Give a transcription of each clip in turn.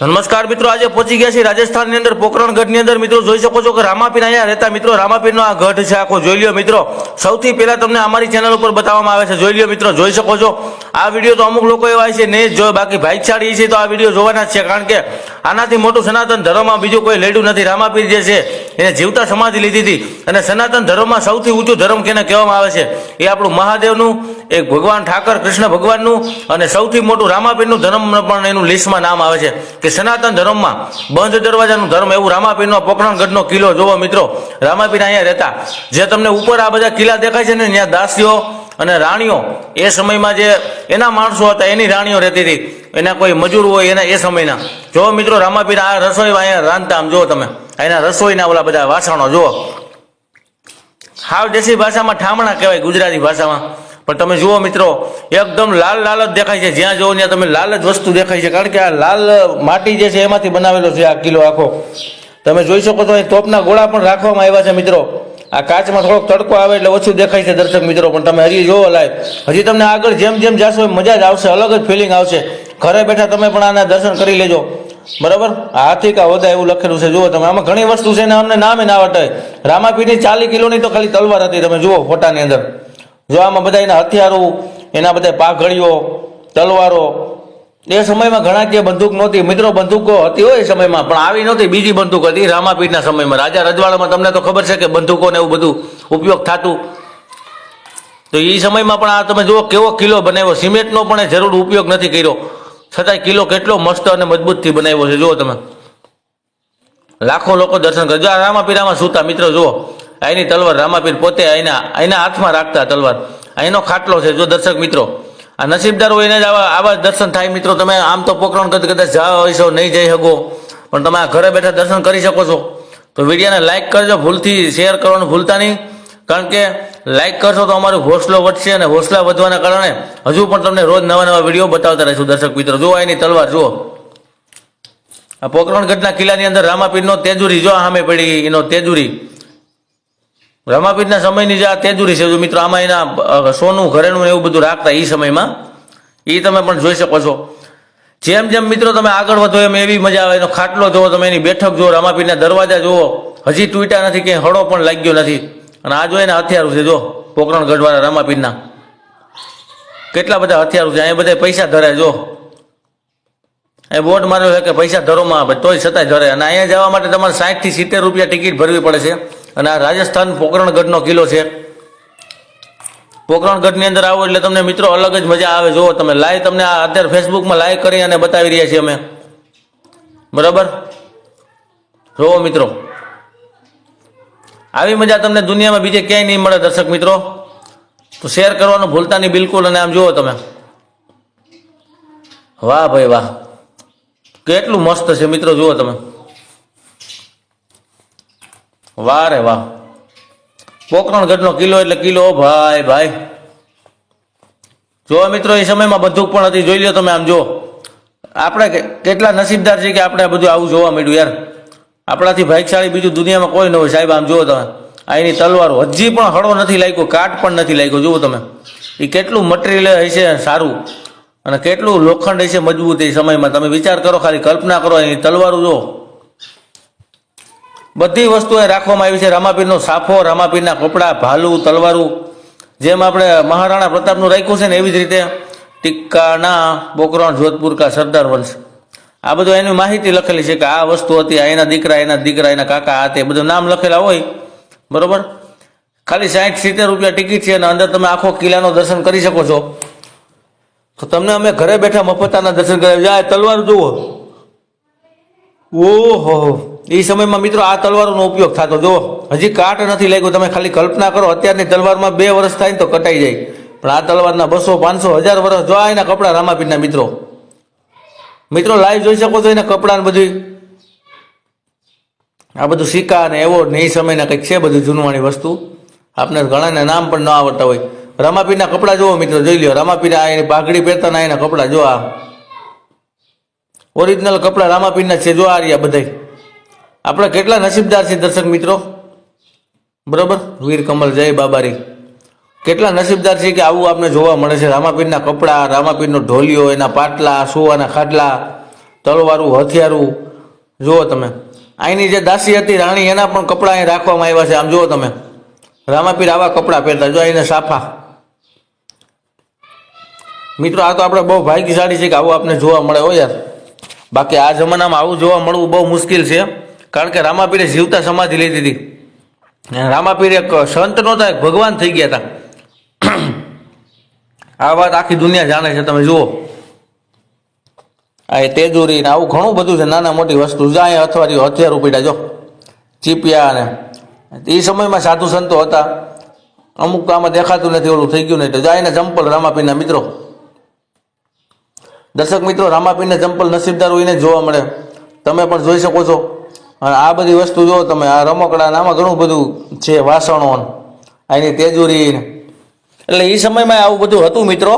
નમસ્કાર મિત્રો, આજે પહોંચી ગયા છે રાજસ્થાનની અંદર પોખરણગઢની અંદર. મિત્રો, જોઈ શકો છો કે રામાપીર અહીંયા રહેતા મિત્રો. રામાપીરનો આ ગઢ છે આખો. જોઈ લ્યો મિત્રો. સૌથી પહેલા તમને અમારી ચેનલ ઉપર બતાવવામાં આવે છે. જોઈ લ્યો મિત્રો, જોઈ શકો છો. આ વીડિયો તો અમુક લોકો એવા છે નહીં જો બાકી ભાઈચારી છે તો આ વીડિયો જોવાના જ છે. કારણ કે આનાથી મોટું સનાતન ધર્મમાં બીજું કોઈ લેડું નથી. રામાપીર જે છે, એને જીવતા સમાધિ લીધી હતી. અને સનાતન ધર્મમાં સૌથી ઊંચું ધર્મ કેને કહેવામાં આવે છે? એ આપણું મહાદેવનું, એક ભગવાન ઠાકર, કૃષ્ણ ભગવાનનું અને સૌથી મોટું રામાપીરનું ધર્મ પણ એનું લિસ્ટમાં નામ આવે છે. કે સનાતન ધર્મમાં બંધ દરવાજાનું ધર્મ એવું રામાપીરનો પોકરણગઢનો કિલ્લો જોવો મિત્રો. રામાપીર અહીંયા રહેતા. જે તમને ઉપર આ બધા કિલ્લા દેખાય છે ને, ત્યાં દાસીઓ અને રાણીઓ એ સમયમાં જે એના માણસો હતા, એની રાણીઓ રહેતી હતી. એના કોઈ મજૂર હોય એના એ સમયના. જો મિત્રો રામાપીર આ રસોઈ અહીંયા રાંધતા, આમ જુઓ તમે. એના રસોઈના ઓલા બધા વાસણો, જુઓ. હાવ દેશી ભાષામાં ઠામણા કહેવાય ગુજરાતી ભાષામાં. પણ તમે જુઓ મિત્રો, એકદમ લાલ લાલ જ દેખાય છે. જ્યાં જુઓ ત્યાં તમે લાલ જ વસ્તુ દેખાય છે. કારણ કે આ લાલ માટી જે છે એમાંથી બનાવેલો છે આ કિલ્લો આખો. તમે જોઈ શકો તો અહીં તોપના ગોળા પણ રાખવામાં આવ્યા છે મિત્રો. આ કાચમાં થોડોક તડકો આવે એટલે ઓછું દેખાય છે દર્શક મિત્રો, પણ તમે હજી જોવો લાય હજી તમને આગળ જેમ જેમ જાશો એમ મજા જ આવશે, અલગ જ ફિલિંગ આવશે. ઘરે બેઠા તમે પણ આના દર્શન કરી લેજો. બરાબર? હાથી કા હોદા એવું લખેલું છે. જુઓ તમે, આમાં ઘણી વસ્તુ છે ને અમને નામે ના વટાય. રામાપીરની ચાલી કિલોની તો ખાલી તલવાર હતી, તમે જુઓ ફોટાની અંદર. જો બધા એના હથિયારો, એના બધા પાઘડીઓ, તલવારો, એ સમયમાં ઘણા કે બંદૂક નહોતી. મિત્રો, બંદૂકો હતી હોય એ સમયમાં, પણ આવી નહોતી બીજી બંદૂક હતી રામાપીઠના સમયમાં. રાજા રજવાડામાં તમને તો ખબર છે કે બંદૂકોને એવું બધું ઉપયોગ થતું. તો એ સમયમાં પણ આ તમે જુઓ કેવો કિલ્લો બનાવ્યો. સિમેન્ટનો પણ જરૂર ઉપયોગ નથી કર્યો. છતાંય કિલ્લો કેટલો મસ્ત અને મજબૂતથી બનાવ્યો છે, જુઓ તમે. લાખો લોકો દર્શન કરે. જો આ રામાપીરામાં સૂતા, મિત્રો, જુઓ. અહીંની તલવાર રામાપીર પોતે અહીંના અહીંના હાથમાં રાખતા તલવાર. અહીંનો ખાટલો છે, જો દર્શક મિત્રો, આ નસીબદાર હોય એને જ આવા આવા દર્શન થાય મિત્રો, તમે આમ તો પોકરણ કદાચ જવા હોય છો, નહીં જઈ શકો. પણ તમે આ ઘરે બેઠા દર્શન કરી શકો છો. તો વિડીયોને લાઇક કરજો, ભૂલથી શેર કરવાનું ભૂલતા નહીં. કારણ કે લાઇક કરશો તો અમારો હોસલો વધશે અને હોસલા વધવાના કારણે હજુ પણ તમને રોજ નવા નવા વીડિયો બતાવતા રહીશું દર્શક મિત્રો. જુઓ એની તલવાર, જુઓ. આ પોકરણગઢના કિલ્લાની અંદર રામાપીરનો તેજુરી, જો સામે પડી એનો તેજુરી. રામાપીરના સમયની જે આ તેજુરી છે, જો મિત્રો આમાં એના સોનું, ઘરેણું ને એવું બધું રાખતા એ સમયમાં એ તમે પણ જોઈ શકો છો. જેમ જેમ મિત્રો તમે આગળ વધો, એમ એવી મજા આવે. એનો ખાટલો જુઓ, તમે એની બેઠક જુઓ રમાપીઠના દરવાજા જુઓ. હજી તૂટ્યા નથી, ક્યાંય હળો પણ લાગ્યો નથી. અને આ જો એના હથિયારો છે, જો પોકરણગઢવાળા રમાપીઠના કેટલા બધા હથિયારો છે, અહીંયા બધા પૈસા ધરે, જો. એ બોર્ડ માર્યો છે કે પૈસા ધરોમાં આવે, તોય છતાંય ધરે. અને અહીંયા જવા માટે તમારે સાઠથી સિત્તેર રૂપિયા ટિકિટ ભરવી પડે છે. અને આ રાજસ્થાન પોકરણગઢનો કિલ્લો છે. પોકરણગઢની અંદર આવો એટલે તમને મિત્રો અલગ જ મજા આવે. જુઓ તમે લાઈવ તમને આ અત્યારે ફેસબુકમાં લાઈવ કરી અને બતાવી રહ્યા છીએ અમે. બરાબર? જુઓ મિત્રો. આવી મજા તમને દુનિયામાં બીજે ક્યાંય નહીં મળે દર્શક મિત્રો. તો શેર કરવાનું ભૂલતા નહીં બિલકુલ અને આમ જુઓ તમે. વાહ ભાઈ વાહ. કેટલું મસ્ત છે મિત્રો, જુઓ તમે. વાહ રે વાહ. પોકરણગઢનો કિલ્લો એટલે કિલ્લો, ભાઈ ભાઈ. જો મિત્રો, એ સમયમાં બધું પણ હતી, જોઈ લો તમે આમ જો. આપણે કેટલા નસીબદાર છે કે આપણે બધું આવું જોવા મળ્યું, યાર. આપણાથી ભાઈશાળી બીજું દુનિયામાં કોઈ ન હોય. સાહેબ, આમ જુઓ તમે. આ એની તલવારો. હજી પણ હળો નથી લાગ્યો, કાટ પણ નથી લાગ્યો. જુઓ તમે. એ કેટલું મટીરિયલ હશે સારું. અને કેટલું લોખંડ હશે મજબૂત એ સમયમાં. તમે વિચાર કરો, ખાલી કલ્પના કરો, એની તલવારો જો બધી વસ્તુ એ રાખવામાં આવી છે. રામાપીરનો સાફો, રામાપીરના કપડાં, ભાલું, તલવારું, જેમ આપણે મહારાણા પ્રતાપનું રાખ્યું છે ને એવી જ રીતે ટિક્કાના બોકરણ, જોધપુર કા સરદાર વંશ. આ બધું એની માહિતી લખેલી છે કે આ વસ્તુ હતી, આ એના દીકરા એના દીકરા, એના કાકા, આ તે બધું નામ લખેલા હોય. બરોબર? ખાલી સાઠ સિત્તેર રૂપિયા ટિકિટ છે અને અંદર તમે આખો કિલ્લાનો દર્શન કરી શકો છો. તો તમને અમે ઘરે બેઠા મફતાના દર્શન કરાવી જાય તલવાર જુઓ. ઓહો. એ સમયમાં મિત્રો આ તલવારોનો ઉપયોગ થતો જો હજી કાટ નથી લાગ્યો, તમે ખાલી કલ્પના કરો, અત્યારની તલવારમાં બે વર્ષ થાય ને તો કટાઈ જાય. પણ આ તલવારના બસો, પાંચસો, હજાર વર્ષ, જો એના કપડાં રામાપીરના મિત્રો. મિત્રો લાઈવ જોઈ શકો છો એના કપડાં બધું આ બધું સિક્કા અને એવોર્ડ ને એ સમયના કંઈક છે બધું જૂનવાણી વસ્તુ. આપને ઘણાને નામ પણ ન આવડતા હોય. રામાપીરના કપડાં જુઓ મિત્રો, જોઈ લ્યો. રામાપીર આ એની પાઘડી પહેરતા ના એના કપડાં જો આ. ઓરિજિનલ કપડાં રામાપીરના છે જો આ રહ્યા બધાય. આપણે કેટલા નસીબદાર છે દર્શક મિત્રો? બરાબર? વીર કમલ, જય બાબારી. કેટલા નસીબદાર છે કે આવું આપણે જોવા મળે છે? રામાપીરના કપડાં, રામાપીરનો ઢોલિયો, એના પાટલા, સુવાના ખાટલા, તલવારું, હથિયારું. જુઓ તમે. અહીંની જે દાસી હતી રાણી, એના પણ કપડાં અહીં રાખવામાં આવ્યા છે. આમ જુઓ તમે. રામાપીર આવા કપડાં પહેરતા. જો અહીંને સાફા. મિત્રો, આ તો આપણે બહુ ભાગ્યશાળી છે કે આવું આપણે જોવા મળે. હો યાર. બાકી આ જમાનામાં આવું જોવા મળવું બહુ મુશ્કેલ છે. કારણ કે રામાપીરે જીવતા સમાધિ લીધી. હતી રામાપીર એક સંત નહોતા, એક ભગવાન થઈ ગયા હતા આ વાત આખી દુનિયા જાણે છે, તમે જુઓ. આ તેજુરી ને આવું ઘણું બધું છે, નાના મોટી વસ્તુ. જાય અથવા હથિયાર ઉપડ્યા જો. ચીપિયા ને એ સમયમાં સાધુ સંતો હતા. અમુક તો આમાં દેખાતું નથી, ઓલું થઈ ગયું નહીં. તો જાય ને ચંપલ રામાપીરના મિત્રો. દર્શક મિત્રો, રામાપીરના ચંપલ નસીબદાર હોઈને જોવા મળે. તમે પણ જોઈ શકો છો. અને આ બધી વસ્તુ જો તમે આ રમકડા આમાં ઘણું બધું છે, વાસણો એની તેજુરી એટલે એ સમયમાં આવું બધું હતું મિત્રો?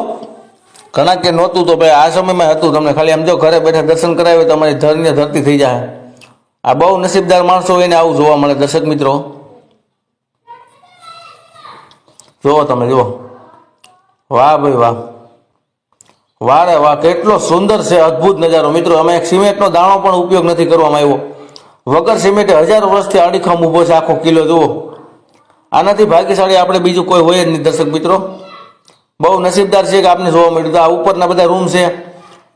ઘણા કે નહોતું તો ભાઈ આ સમયમાં હતું. તમને ખાલી આમ જો ઘરે બેઠા દર્શન કરાવ્યું તો તમારી ધરની ધરતી થઈ જાય. આ બહુ નસીબદાર માણસો હોય ને આવું જોવા મળે દર્શક મિત્રો. જુઓ તમે, જુઓ. વાહ ભાઈ વાહ. વારે વાહ, કેટલો સુંદર છે, અદ્ભુત નજારો. મિત્રો, અમે સિમેન્ટનો દાણો પણ ઉપયોગ નથી કરવામાં આવ્યો. વગર સિમેન્ટે હજારો વર્ષથી અડીખમ ઊભો છે, આખો કિલ્લો જુઓ. આનાથી ભાગ્યશાળી આપણે બીજું કોઈ હોય જ નહીં, દર્શક મિત્રો. બહુ નસીબદાર છે કે આપને જોવા મળ્યું આ ઉપરના બધા રૂમ છે.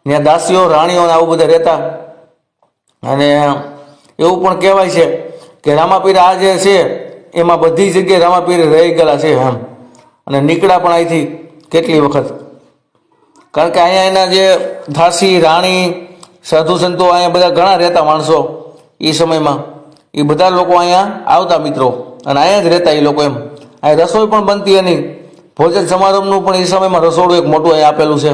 ત્યાં દાસીઓ રાણીઓને આવું બધા રહેતા. અને એવું પણ કહેવાય છે કે રામાપીર આ જે છે, એમાં બધી જગ્યાએ રામાપીર રહી ગયેલા છે એમ. અને નીકળ્યા પણ અહીંથી કેટલી વખત. કારણ કે અહીંયા એના જે ધાસી, રાણી, સાધુ સંતો, અહીંયા બધા ઘણા રહેતા માણસો. એ સમયમાં. એ બધા લોકો અહીંયા આવતા મિત્રો. અને અહીંયા જ રહેતા એ લોકો એમ. અહીંયા રસોઈ પણ બનતી એની. ભોજન સમારંભનું પણ એ સમયમાં રસોડું એક મોટું અહીં આપેલું છે.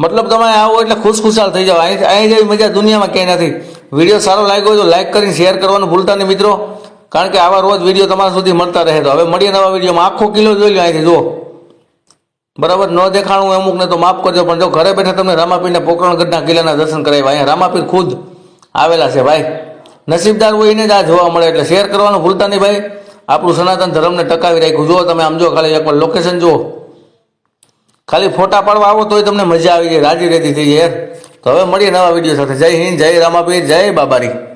મતલબ તમે આવો એટલે ખુશખુશાલ થઈ જાઓ. અહીં અહીં જેવી મજા દુનિયામાં ક્યાંય નથી. વીડિયો સારો લાગ્યો હોય તો લાઈક કરીને શેર કરવાનું ભૂલતા નહીં મિત્રો. કારણ કે આવા રોજ વીડિયો તમારા સુધી મળતા રહે તો. હવે મળીએ નવા વિડીયોમાં. આખો કિલો જોઈ લો અહીંથી, જુઓ. બરાબર, ન દેખાણું અમુકને તો માફ કરજો. પણ જો ઘરે બેઠા તમને રામાપીરને પોકરણગઢના કિલ્લાના દર્શન કરાવ્યા. અહીંયા રામાપીર ખુદ આવેલા છે, ભાઈ. નસીબદાર હોય એને જ આ જોવા મળે એટલે શેર કરવાનું ભૂલતા નહીં ભાઈ. આપણું સનાતન ધર્મને ટકાવી રાખ્યું. જુઓ તમે આમ જો, ખાલી એકવાર લોકેશન જુઓ. ખાલી ફોટા પાડવા આવો તોય તમને મજા આવી જાય, રાજી રેતી થઈ યાર તો હવે મળીએ નવા વીડિયો સાથે. જય હિન્દ, જય રામાપીર, જય બાબારી.